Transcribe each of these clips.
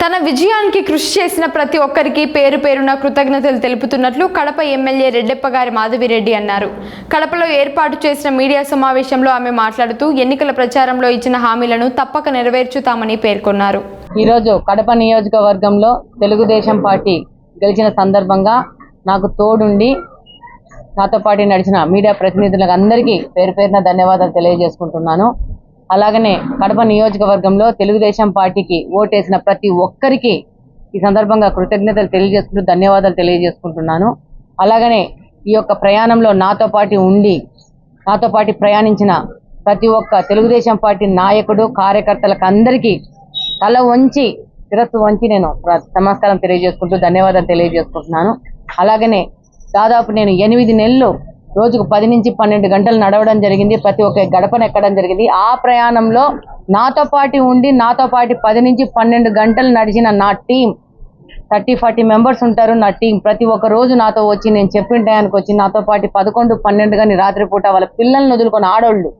తన విజయానికి కృషి చేసిన ప్రతి ఒక్కరికి పేరు పేరున కృతజ్ఞతలు తెలుపుతున్నట్లు కడప ఎమ్మెల్యే రెడ్డెప్పగారి మాధవిరెడ్డి అన్నారు. కడపలో ఏర్పాటు చేసిన మీడియా సమావేశంలో ఆమె మాట్లాడుతూ ఎన్నికల ప్రచారంలో ఇచ్చిన హామీలను తప్పక నెరవేర్చుతామని పేర్కొన్నారు. ఈరోజు కడప నియోజకవర్గంలో తెలుగుదేశం పార్టీ గెలిచిన సందర్భంగా నాకు తోడుండి నాతో పాటు నడిచిన మీడియా ప్రతినిధులకు అందరికీ పేరు పేరున ధన్యవాదాలు తెలియజేసుకుంటున్నాను. అలాగనే కడప నియోజకవర్గంలో తెలుగుదేశం పార్టీకి ఓటేసిన ప్రతి ఒక్కరికి ఈ సందర్భంగా కృతజ్ఞతలు తెలియజేసుకుంటూ ధన్యవాదాలు తెలియజేసుకుంటున్నాను. అలాగనే ఈ యొక్క ప్రయాణంలో నాతో పాటు ఉండి నాతో పాటు ప్రయాణించిన ప్రతి ఒక్క తెలుగుదేశం పార్టీ నాయకుడు కార్యకర్తలకు అందరికీ తల వంచి శిరస్సు వంచి నేను నమస్కారం తెలియజేసుకుంటూ ధన్యవాదాలు తెలియజేసుకుంటున్నాను. అలాగనే దాదాపు నేను ఎనిమిది నెలలు రోజుకు పది నుంచి పన్నెండు గంటలు నడవడం జరిగింది. ప్రతి ఒక్క గడపను ఎక్కడం జరిగింది. ఆ ప్రయాణంలో నాతో పాటు ఉండి నాతో పాటు పది నుంచి పన్నెండు గంటలు నడిచిన నా టీం థర్టీ ఫార్టీ మెంబర్స్ ఉంటారు నా టీం. ప్రతి ఒక్క రోజు నాతో వచ్చి నేను చెప్పిన టయానికి వచ్చి నాతో పాటు పదకొండు పన్నెండు కానీ రాత్రిపూట వాళ్ళ పిల్లల్ని వదులుకొని ఆడోళ్ళు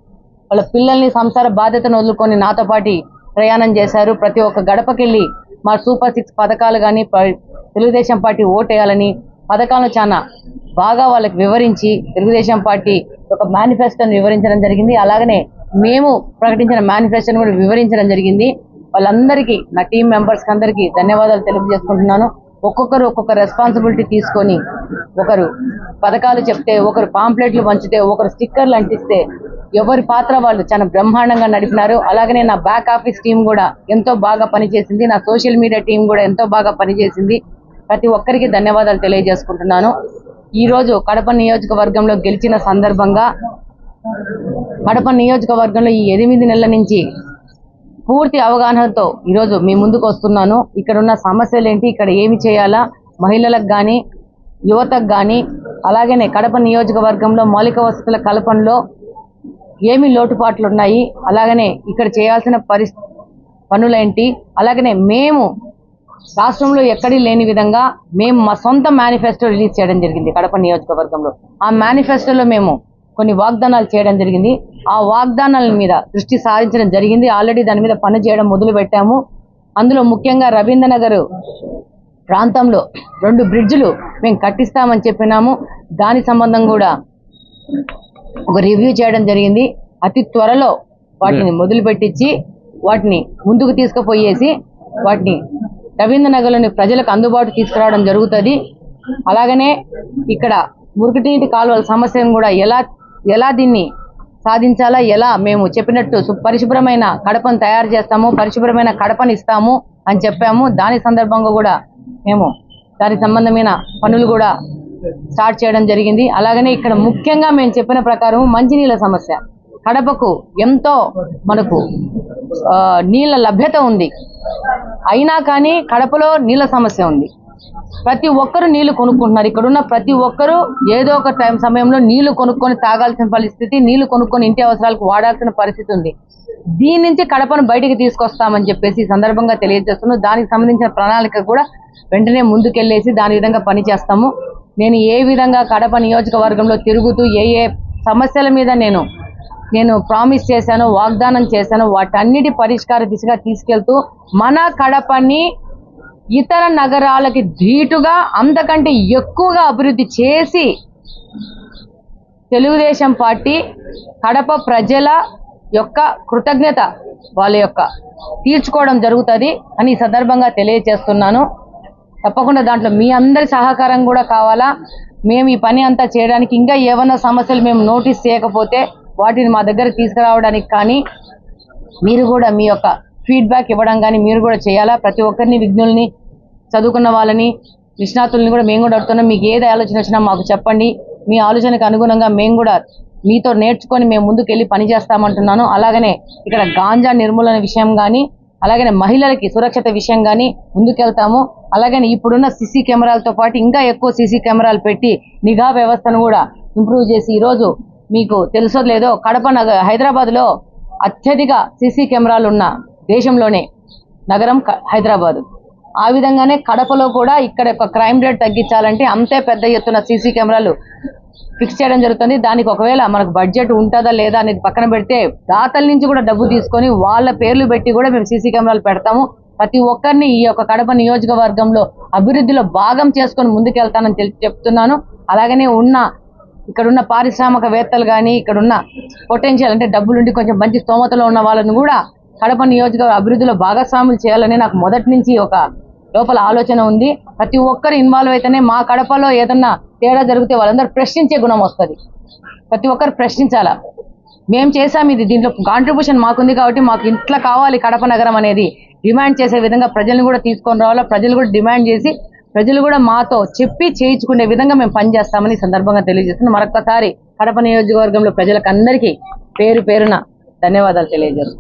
వాళ్ళ పిల్లల్ని సంసార బాధ్యతను వదులుకొని నాతో పాటు ప్రయాణం చేశారు. ప్రతి ఒక్క గడపకెళ్ళి మా సూపర్ సిక్స్ పథకాలు కానీ తెలుగుదేశం పార్టీ ఓటేయాలని పథకాలను చాలా బాగా వాళ్ళకి వివరించి తెలుగుదేశం పార్టీ ఒక మేనిఫెస్టోని వివరించడం జరిగింది. అలాగనే మేము ప్రకటించిన మేనిఫెస్టోని కూడా వివరించడం జరిగింది. వాళ్ళందరికీ నా టీం మెంబర్స్కి అందరికీ ధన్యవాదాలు తెలియజేసుకుంటున్నాను. ఒక్కొక్కరు ఒక్కొక్క రెస్పాన్సిబిలిటీ తీసుకొని ఒకరు పథకాలు చెప్తే ఒకరు పాంప్లెట్లు పంచితే ఒకరు స్టిక్కర్లు అంటిస్తే ఎవరి పాత్ర వాళ్ళు చాలా బ్రహ్మాండంగా నడిపినారు. అలాగనే నా బ్యాక్ ఆఫీస్ టీం కూడా ఎంతో బాగా పనిచేసింది. నా సోషల్ మీడియా టీం కూడా ఎంతో బాగా పనిచేసింది. ప్రతి ఒక్కరికి ధన్యవాదాలు తెలియజేసుకుంటున్నాను. ఈరోజు కడప నియోజకవర్గంలో గెలిచిన సందర్భంగా కడప నియోజకవర్గంలో ఈ ఎనిమిది నెలల నుంచి పూర్తి అవగాహనతో ఈరోజు మీ ముందుకు వస్తున్నాను. ఇక్కడ ఉన్న సమస్యలు ఏంటి ఇక్కడ ఏమి చేయాలా మహిళలకు కానీ యువతకు కానీ అలాగనే కడప నియోజకవర్గంలో మౌలిక వసతుల కల్పనలో ఏమి లోటుపాట్లు ఉన్నాయి అలాగనే ఇక్కడ చేయాల్సిన పరిస్ పనులేంటి అలాగనే మేము రాష్ట్రంలో ఎక్కడి లేని విధంగా మేము మా సొంత మేనిఫెస్టో రిలీజ్ చేయడం జరిగింది కడప నియోజకవర్గంలో. ఆ మేనిఫెస్టోలో మేము కొన్ని వాగ్దానాలు చేయడం జరిగింది. ఆ వాగ్దానాల మీద దృష్టి సారించడం జరిగింది. ఆల్రెడీ దాని మీద పని చేయడం మొదలు పెట్టాము. అందులో ముఖ్యంగా రవీంద్రనగర్ ప్రాంతంలో రెండు బ్రిడ్జిలు మేము కట్టిస్తామని చెప్పినాము. దాని సంబంధం కూడా ఒక రివ్యూ చేయడం జరిగింది. అతి త్వరలో వాటిని మొదలు పెట్టించి వాటిని ముందుకు తీసుకుపోయేసి వాటిని రవీంద్రనగర్లోని ప్రజలకు అందుబాటు తీసుకురావడం జరుగుతుంది. అలాగనే ఇక్కడ మురుగునీటి కాలువల సమస్యను కూడా ఎలా ఎలా దీన్ని సాధించాలా ఎలా మేము చెప్పినట్టు పరిశుభ్రమైన కడపను తయారు చేస్తాము పరిశుభ్రమైన కడపని ఇస్తాము అని చెప్పాము. దాని సందర్భంగా కూడా మేము దానికి సంబంధమైన పనులు కూడా స్టార్ట్ చేయడం జరిగింది. అలాగనే ఇక్కడ ముఖ్యంగా మేము చెప్పిన ప్రకారం మంచినీళ్ళ సమస్య. కడపకు ఎంతో మనకు ఆ, నీళ్ళ లభ్యత ఉంది. అయినా కానీ కడపలో నీళ్ళ సమస్య ఉంది. ప్రతి ఒక్కరు నీళ్ళు కొనుక్కుంటున్నారు. ఇక్కడ ఉన్న ప్రతి ఒక్కరు ఏదో ఒక టైం సమయంలో నీళ్ళు కొనుక్కొని తాగాల్సిన పరిస్థితి నీళ్ళు కొనుక్కొని ఇంటి అవసరాలకు వాడాల్సిన పరిస్థితి ఉంది. దీని నుంచి కడపను బయటికి తీసుకొస్తామని చెప్పేసి ఈ సందర్భంగా తెలియజేస్తున్నాను దానికి సంబంధించిన ప్రణాళిక కూడా వెంటనే ముందుకెళ్ళేసి దాని విధంగా పనిచేస్తాము. నేను ఏ విధంగా కడప నియోజకవర్గంలో తిరుగుతూ ఏ ఏ సమస్యల మీద నేను నేను ప్రామిస్ చేశాను వాగ్దానం చేశాను వాటన్నిటి పరిష్కార దిశగా తీసుకెళ్తూ మన కడపని ఇతర నగరాలకి ధీటుగా అంతకంటే ఎక్కువగా అభివృద్ధి చేసి తెలుగుదేశం పార్టీ కడప ప్రజల యొక్క కృతజ్ఞత వాళ్ళ యొక్క తీర్చుకోవడం జరుగుతుంది అని ఈ సందర్భంగా తెలియజేస్తున్నాను. తప్పకుండా దాంట్లో మీ అందరి సహకారం కూడా కావాలా? మేము ఈ పని అంతా చేయడానికి ఇంకా ఏమైనా సమస్యలు మేము నోటీస్ చేయకపోతే వాటిని మా దగ్గర తీసుకురావడానికి కానీ మీరు కూడా మీ యొక్క ఫీడ్బ్యాక్ ఇవ్వడం కానీ మీరు కూడా చేయాలా? ప్రతి ఒక్కరిని విఘ్నుల్ని చదువుకున్న వాళ్ళని నిష్ణాతుల్ని కూడా మేము కూడా అడుగుతున్నాం. మీకు ఏది ఆలోచన వచ్చినా మాకు చెప్పండి. మీ ఆలోచనకు అనుగుణంగా మేము కూడా మీతో నేర్చుకొని మేము ముందుకు వెళ్ళి పని అలాగనే ఇక్కడ గాంజా నిర్మూలన విషయం కానీ అలాగనే మహిళలకి సురక్షిత విషయం కానీ ముందుకెళ్తాము. అలాగనే ఇప్పుడున్న సీసీ కెమెరాలతో పాటు ఇంకా ఎక్కువ సీసీ కెమెరాలు పెట్టి నిఘా వ్యవస్థను కూడా ఇంప్రూవ్ చేసి ఈరోజు మీకు తెలుసో లేదో కడప నగ హైదరాబాద్లో అత్యధిక సీసీ కెమెరాలు ఉన్న దేశంలోనే నగరం క- హైదరాబాద్. ఆ విధంగానే కడపలో కూడా ఇక్కడ యొక్క క్రైమ్ రేట్ తగ్గించాలంటే అంతే పెద్ద ఎత్తున సీసీ కెమెరాలు ఫిక్స్ చేయడం జరుగుతుంది. దానికి ఒకవేళ మనకు బడ్జెట్ ఉంటుందా లేదా అనేది పక్కన పెడితే దాతల నుంచి కూడా డబ్బు తీసుకొని వాళ్ళ పేర్లు పెట్టి కూడా మేము సీసీ కెమెరాలు పెడతాము. ప్రతి ఒక్కరిని ఈ యొక్క కడప నియోజకవర్గంలో అభివృద్ధిలో భాగం చేసుకొని ముందుకెళ్తానని తెలి- చెప్తున్నాను. అలాగనే ఉన్న ఇక్కడున్న పారిశ్రామికవేత్తలు కానీ ఇక్కడున్న పొటెన్షియల్ అంటే డబ్బులుండి కొంచెం మంచి స్తోమతలో ఉన్న వాళ్ళని కూడా కడప నియోజకవర్గ అభివృద్ధిలో భాగస్వాములు చేయాలని నాకు మొదటి నుంచి ఒక లోపల ఆలోచన ఉంది. ప్రతి ఒక్కరు ఇన్వాల్వ్ అయితేనే మా కడపలో ఏదన్నా తేడా జరిగితే వాళ్ళందరూ ప్రశ్నించే గుణం వస్తుంది. ప్రతి ఒక్కరు ప్రశ్నించాలా? మేము చేసాం ఇది. దీంట్లో కాంట్రిబ్యూషన్ మాకుంది కాబట్టి మాకు ఇంట్లో కావాలి కడప నగరం అనేది. డిమాండ్ చేసే విధంగా ప్రజలను కూడా తీసుకొని రావాలా? ప్రజలు కూడా డిమాండ్ చేసి ప్రజలు కూడా మాతో చెప్పి చేయించుకునే విధంగా మేము పనిచేస్తామని ఈ సందర్భంగా తెలియజేస్తున్నాం. మరొకసారి కడప నియోజకవర్గంలో ప్రజలకు అందరికీ పేరు పేరున ధన్యవాదాలు తెలియజేస్తున్నాం.